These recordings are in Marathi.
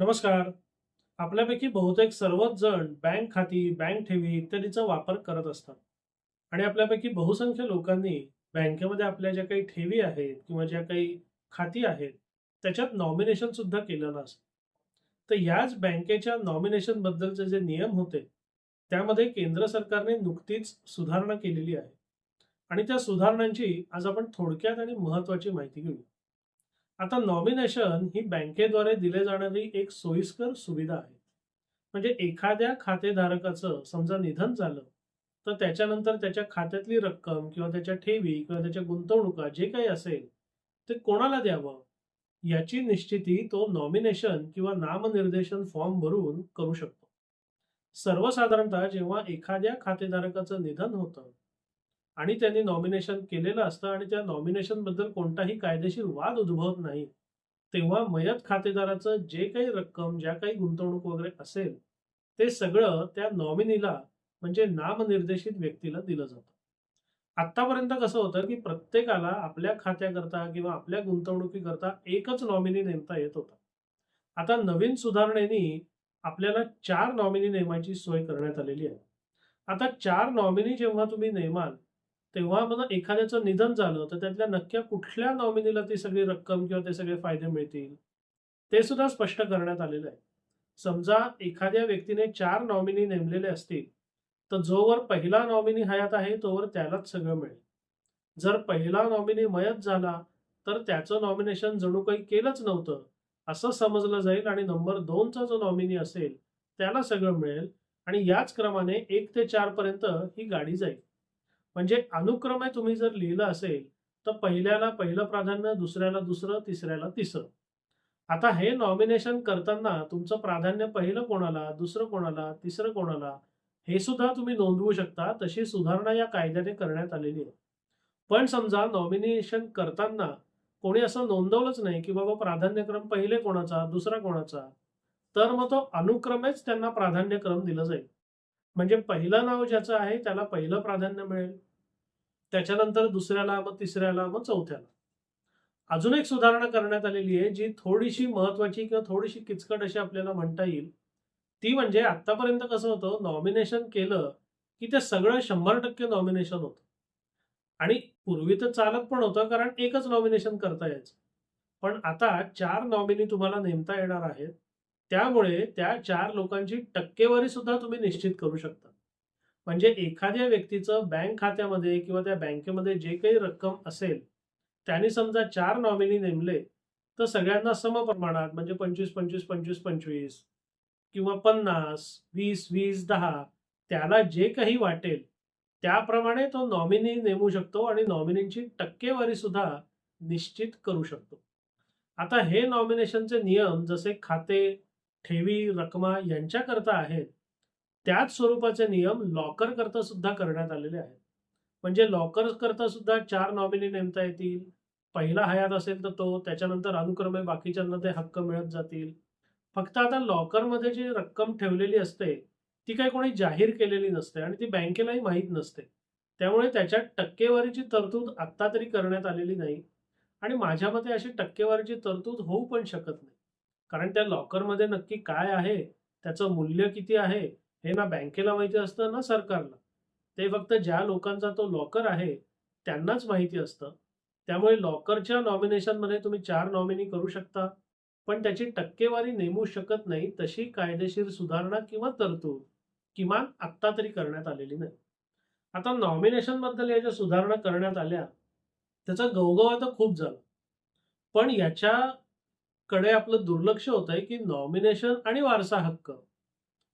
नमस्कार. आपल्यापैकी बहुतेक सर्वच जण बँक खाती बँक ठेवी इत्यादीचा वापर करत असतात. आणि आपल्यापैकी बहुसंख्य लोकांनी बँकेमध्ये आपल्या ज्या काही ठेवी आहेत किंवा ज्या काही खाती आहेत त्याच्यात नॉमिनेशन सुद्धा केलेलं असतं. तर याच बँकेच्या नॉमिनेशन बद्दलचे जे नियम होते त्यामध्ये केंद्र सरकारने नुकतीच सुधारणा केलेली आहे. आणि त्या सुधारणांची आज आपण थोडक्यात आणि महत्वाची माहिती घेऊ आता नॉमिनेशन ही बँकेद्वारे दिले जाणारी एक सोयीस्कर सुविधा आहे. म्हणजे एखाद्या खातेधारकाचं समजा निधन झालं तर त्याच्यानंतर त्याच्या खात्यातली रक्कम किंवा त्याच्या ठेवी किंवा त्याच्या गुंतवणुका जे काही असेल ते कोणाला द्यावं? याची निश्चिती तो नॉमिनेशन किंवा नामनिर्देशन फॉर्म भरून करू शकतो. सर्वसाधारणतः जेव्हा एखाद्या खातेधारकाचं निधन होतं आणि त्यांनी नॉमिनेशन केलेलं असतं आणि त्या नॉमिनेशनबद्दल कोणताही कायदेशीर वाद उद्भवत नाही. तेव्हा मयत खातेदाराचं जे काही रक्कम ज्या काही गुंतवणूक वगैरे असेल ते सगळं त्या नॉमिनीला म्हणजे नामनिर्देशित व्यक्तीला दिलं जातं. आतापर्यंत कसं होतं की प्रत्येकाला आपल्या खात्याकरता किंवा आपल्या गुंतवणुकीकरता एकच नॉमिनी नेमता येत होता. आता नवीन सुधारणेनी आपल्याला चार नॉमिनी नेमायची सोय करण्यात आलेली आहे. आता चार नॉमिनी जेव्हा तुम्ही नेमाल तेव्हा मग एखाद्याचं निधन झालं तर त्यातल्या नक्क्या कुठल्या नॉमिनीला ती सगळी रक्कम किंवा ते सगळे फायदे मिळतील? ते सुद्धा स्पष्ट करण्यात आलेलं आहे. समजा एखाद्या व्यक्तीने चार नॉमिनी नेमलेले असतील तर जोवर पहिला नॉमिनी हयात आहे तोवर त्यालाच सगळं मिळेल. जर पहिला नॉमिनी मयत झाला तर त्याचं नॉमिनेशन जणू काही केलंच नव्हतं असं समजलं जाईल आणि नंबर दोनचा जो नॉमिनी असेल त्याला सगळं मिळेल आणि याच क्रमाने एक ते चार पर्यंत ही गाडी जाईल. म्हणजे अनुक्रमे तुम्ही जर लिहिलं असेल तर पहिल्याला पहिलं प्राधान्य दुसऱ्याला दुसरं तिसऱ्याला तिसरं. आता हे नॉमिनेशन करताना तुमचं प्राधान्य पहिलं कोणाला दुसरं कोणाला तिसरं कोणाला हे सुद्धा तुम्ही नोंदवू शकता. तशी सुधारणा या कायद्याने करण्यात आलेली आहे. पण समजा नॉमिनेशन करताना कोणी असं नोंदवलंच नाही की बाबा प्राधान्यक्रम पहिले कोणाचा दुसरा कोणाचा तर मग तो अनुक्रमेच त्यांना प्राधान्यक्रम दिलं जाईल. म्हणजे पहिलं नाव ज्याचं आहे त्याला पहिलं प्राधान्य मिळेल. त्याच्यानंतर दुसऱ्याला मग तिसऱ्याला मग चौथ्याला. अजून एक सुधारणा करण्यात आलेली आहे जी थोडीशी महत्वाची किंवा थोडीशी किचकट अशी आपल्याला म्हणता येईल. ती म्हणजे आतापर्यंत कसं होतं नॉमिनेशन केलं की ते सगळं शंभर टक्के नॉमिनेशन होतं. आणि पूर्वी तर चालत पण होतं कारण एकच नॉमिनेशन करता यायचं. पण आता चार नॉमिनी तुम्हाला नेमता येणार आहेत. त्यामुळे त्या चार लोकांची टक्केवारी सुद्धा तुम्ही निश्चित करू शकता. म्हणजे एखाद्या व्यक्तीचं बँक खात्यामध्ये किंवा त्या बँकेमध्ये जे काही रक्कम असेल त्याने समजा चार नॉमिनी नेमले तर सगळ्यांना सम प्रमाणात म्हणजे पंचवीस पंचवीस पंचवीस पंचवीस किंवा पन्नास वीस वीस दहा त्याला जे काही वाटेल त्याप्रमाणे तो नॉमिनी नेमू शकतो आणि नॉमिनींची टक्केवारी सुद्धा निश्चित करू शकतो. आता हे नॉमिनेशनचे नियम जसे खाते ठेवी रकमा यांच्याकरता आहेत. त्याच स्वरूपाचे नियम लॉकर करता सुद्धा करण्यात आलेले आहेत. म्हणजे लॉकर करता सुद्धा चार नॉमिनी नेमता येतील. पहिला हयात असेल तर तो त्याच्यानंतर अनुक्रमे बाकीच्यांना ते हक्क मिळत जातील. फक्त आता लॉकरमध्ये जी रक्कम ठेवलेली असते ती काही कोणी जाहीर केलेली नसते आणि ती बँकेलाही माहीत नसते. त्यामुळे त्याच्यात टक्केवारीची तरतूद आत्ता तरी करण्यात आलेली नाही. आणि माझ्या मते अशी टक्केवारीची तरतूद होऊ पण शकत नाही. कारण त्या लॉकरमध्ये नक्की काय आहे? त्याचं मूल्य किती आहे? हे ना बँकेला माहिती असतं ना सरकारला. ते फक्त ज्या लोकांचा तो लॉकर आहे त्यांनाच माहिती असतं. त्यामुळे लॉकरच्या नॉमिनेशनमध्ये तुम्ही चार नॉमिनी करू शकता. पण त्याची टक्केवारी नेमू शकत नाही तशी कायदेशीर सुधारणा किंवा तरतूद किमान आत्ता तरी करण्यात आलेली नाही. आता नॉमिनेशनबद्दल या ज्या सुधारणा करण्यात आल्या त्याचा गवगवा तर खूप झाला. पण याच्या कडे आपलं दुर्लक्ष होत आहे की नॉमिनेशन आणि वारसा हक्क.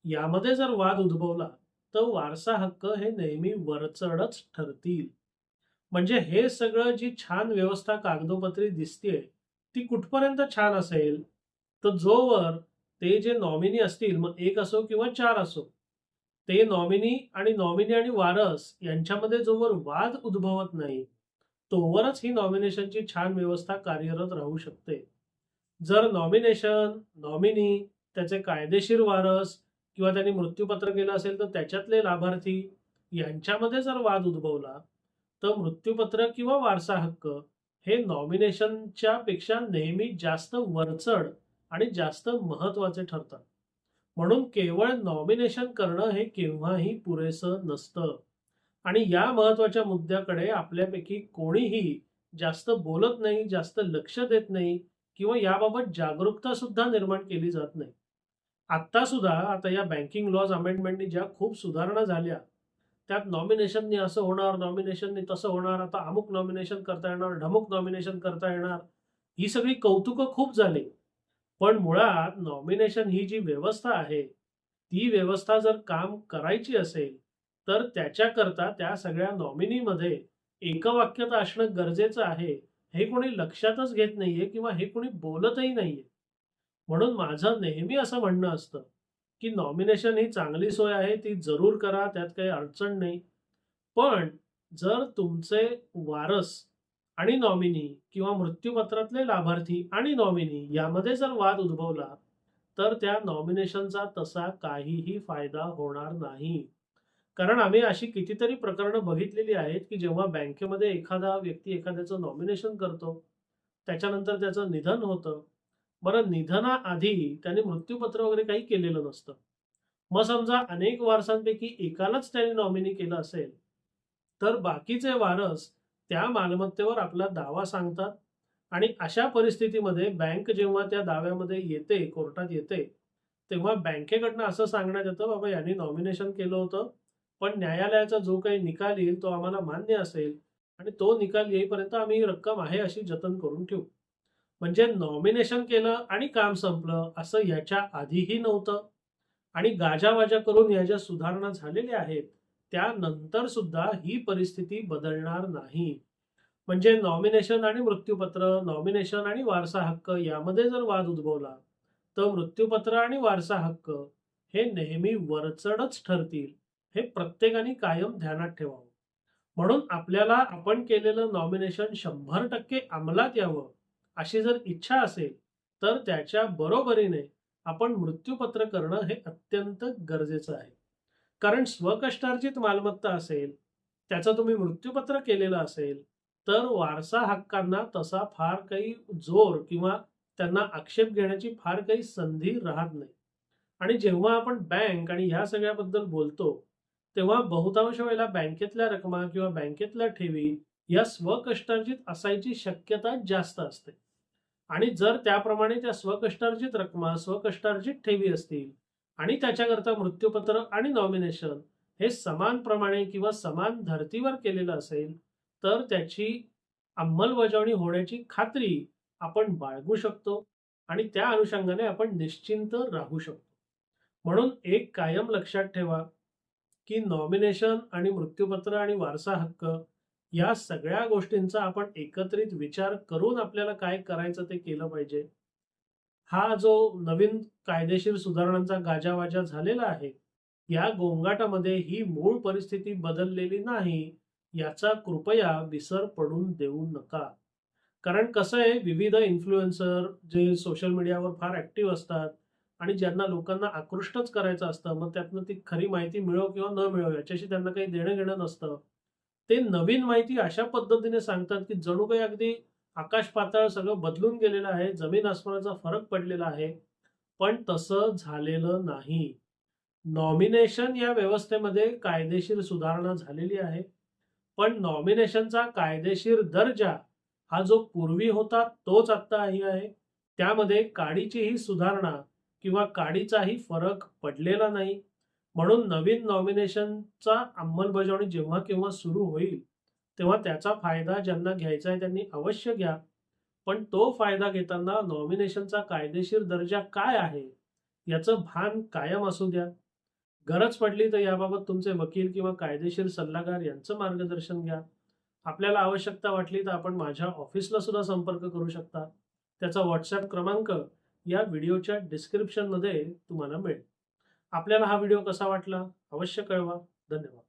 यामध्ये जर वाद उद्भवला तर वारसा हक्क हे नेहमी वरचढच ठरतील. म्हणजे हे सगळं जी छान व्यवस्था कागदोपत्री दिसतेय ती कुठपर्यंत छान असेल? तर जोवर ते जे नॉमिनी असतील मग एक असो किंवा चार असो ते नॉमिनी आणि नॉमिनी आणि वारस यांच्यामध्ये जोवर वाद उद्भवत नाही तोवरच ही नॉमिनेशनची छान व्यवस्था कार्यरत राहू शकते. जर नॉमिनेशन नॉमिनी त्याचे कायदेशीर वारस किंवा त्यांनी मृत्यूपत्र केलं असेल तर त्याच्यातले लाभार्थी यांच्यामध्ये जर वाद उद्भवला तर मृत्यूपत्र किंवा वारसा हक्क हे नॉमिनेशनच्या पेक्षा नेहमी जास्त वरचढ आणि जास्त महत्त्वाचे ठरतात. म्हणून केवळ नॉमिनेशन करणं हे केव्हाही पुरेसं नसतं. आणि या महत्त्वाच्या मुद्द्याकडे आपल्यापैकी कोणीही जास्त बोलत नाही जास्त लक्ष देत नाही किंवा याबाबत जागरूकता सुद्धा निर्माण केली जात नाही. आत्ता सुद्धा आता या बँकिंग लॉज अमेंडमेंटनी ज्या खूप सुधारणा झाल्या त्यात नॉमिनेशननी असं होणार नॉमिनेशननी तसं होणार आता अमुक नॉमिनेशन करता येणार ढमुक नॉमिनेशन करता येणार ही सगळी कौतुकं खूप झाली. पण मुळात नॉमिनेशन ही जी व्यवस्था आहे ती व्यवस्था जर काम करायची असेल तर त्याच्याकरता त्या सगळ्या नॉमिनीमध्ये एकवाक्यता असणं गरजेचं आहे. हे कोणी लक्षातच घेत नाहीये किंवा हे कोणी बोलतही नाहीये. म्हणून माझं नेहमी असं म्हणणं असतं की नॉमिनेशन ही चांगली सोय आहे ती जरूर करा त्यात काही अडचण नाही. पण जर तुमचे वारस आणि नॉमिनी किंवा मृत्यूपत्रातले लाभार्थी आणि नॉमिनी यामध्ये जर वाद उद्भवला तर त्या नॉमिनेशनचा तसा काहीही फायदा होणार नाही. कारण आम्ही अशी कितीतरी प्रकरणं बघितलेली आहेत की जेव्हा बँकेमध्ये एखादा व्यक्ती एखाद्याचं नॉमिनेशन करतो त्याच्यानंतर त्याचं निधन होतं. बरं निधनाआधी त्याने मृत्यूपत्र वगैरे काही केलेलं नसतं. मग समजा अनेक वारसांपैकी एकालाच त्याने नॉमिनी केलं असेल तर बाकीचे वारस त्या मालमत्तेवर आपला दावा सांगतात आणि अशा परिस्थितीमध्ये बँक जेव्हा त्या दाव्यामध्ये येते कोर्टात येते तेव्हा बँकेकडनं असं सांगण्यात येतं बाबा यांनी नॉमिनेशन केलं होतं पण न्यायालयाचा जो काही निकाल येईल तो आम्हाला मान्य असेल आणि तो निकाल येईपर्यंत आम्ही ही रक्कम आहे अशी जतन करून ठेवू. म्हणजे नॉमिनेशन केलं आणि काम संपलं असं याच्या आधीही नव्हतं. आणि गाजावाजा करून या ज्या सुधारणा झालेल्या आहेत त्यानंतर सुद्धा ही परिस्थिती बदलणार नाही. म्हणजे नॉमिनेशन आणि मृत्यूपत्र नॉमिनेशन आणि वारसा हक्क यामध्ये जर वाद उद्भवला तर मृत्यूपत्र आणि वारसा हक्क हे नेहमी वरचढच ठरतील. हे प्रत्येकाने कायम ध्यानात ठेवावं. म्हणून आपल्याला आपण केलेलं नॉमिनेशन शंभर टक्के अंमलात यावं अशी जर इच्छा असेल तर त्याच्या बरोबरीने आपण मृत्यूपत्र करणं हे अत्यंत गरजेचं आहे. कारण स्वकष्टार्जित मालमत्ता असेल त्याचं तुम्ही मृत्यूपत्र केलेलं असेल तर वारसा हक्कांना तसा फार काही जोर किंवा त्यांना आक्षेप घेण्याची फार काही संधी राहत नाही. आणि जेव्हा आपण बँक आणि ह्या सगळ्याबद्दल बोलतो तेव्हा बहुतांश वेळेला बँकेतल्या रकमा किंवा बँकेतल्या ठेवी या स्वकष्टार्जित असायची शक्यता जास्त असते. आणि जर त्याप्रमाणे त्या स्वकष्टार्जित रकमा स्वकष्टार्जित ठेवी असतील आणि त्याच्याकरता मृत्यूपत्र आणि नॉमिनेशन हे समान प्रमाणे किंवा समान धर्तीवर केलेलं असेल तर त्याची अंमलबजावणी होण्याची खात्री आपण बाळगू शकतो आणि त्या अनुषंगाने आपण निश्चिंत राहू शकतो. म्हणून एक कायम लक्षात ठेवा की नॉमिनेशन आणि मृत्यूपत्र आणि वारसा हक्क या सगळ्या गोष्टींचा आपण एकत्रित विचार करून आपल्याला काय करायचं ते केलं पाहिजे. हा जो नवीन कायदेशीर सुधारणांचा गाजावाजा झालेला आहे या गोंगाटामध्ये ही मूळ परिस्थिती बदललेली नाही याचा कृपया विसर पडून देऊ नका. कारण कसं आहे विविध इन्फ्लुएन्सर जे सोशल मीडियावर फार ऍक्टिव्ह असतात आणि ज्यांना लोकांना आकृष्टच करायचं असतं मग त्यातनं ती खरी माहिती मिळो किंवा न मिळो याच्याशी त्यांना काही देणं घेणं नसतं. ते नवीन माहिती अशा पद्धतीने सांगतात की जणू काही अगदी आकाश पाताळ सगळं बदलून गेलेलं आहे जमीन आसमानाचा फरक पडलेला आहे पण तसं झालेलं नाही. नॉमिनेशन या व्यवस्थेमध्ये कायदेशीर सुधारणा झालेली आहे पण नॉमिनेशनचा कायदेशीर दर्जा हा जो पूर्वी होता तोच आत्ताही आहे. त्यामध्ये काडीची ही सुधारणा किंवा काडीचाही फरक पडलेला नाही. म्हणून नवीन नॉमिनेशनचा अंमलबजावणी जेव्हा केव्हा सुरू होईल तेव्हा त्याचा फायदा ज्यांना घ्यायचा आहे त्यांनी अवश्य घ्या. पण तो फायदा घेताना नॉमिनेशनचा कायदेशीर दर्जा काय आहे याचं भान कायम असू द्या. गरज पडली तर याबाबत तुमचे वकील किंवा कायदेशीर सल्लागार यांचं मार्गदर्शन घ्या. आपल्याला आवश्यकता वाटली तर आपण माझ्या ऑफिसला सुद्धा संपर्क करू शकता. त्याचा व्हॉट्सॲप क्रमांक या व्हिडिओच्या डिस्क्रिप्शनमध्ये तुम्हाला मिळेल. आपल्याला हा व्हिडिओ कसा वाटला अवश्य कळवा. धन्यवाद.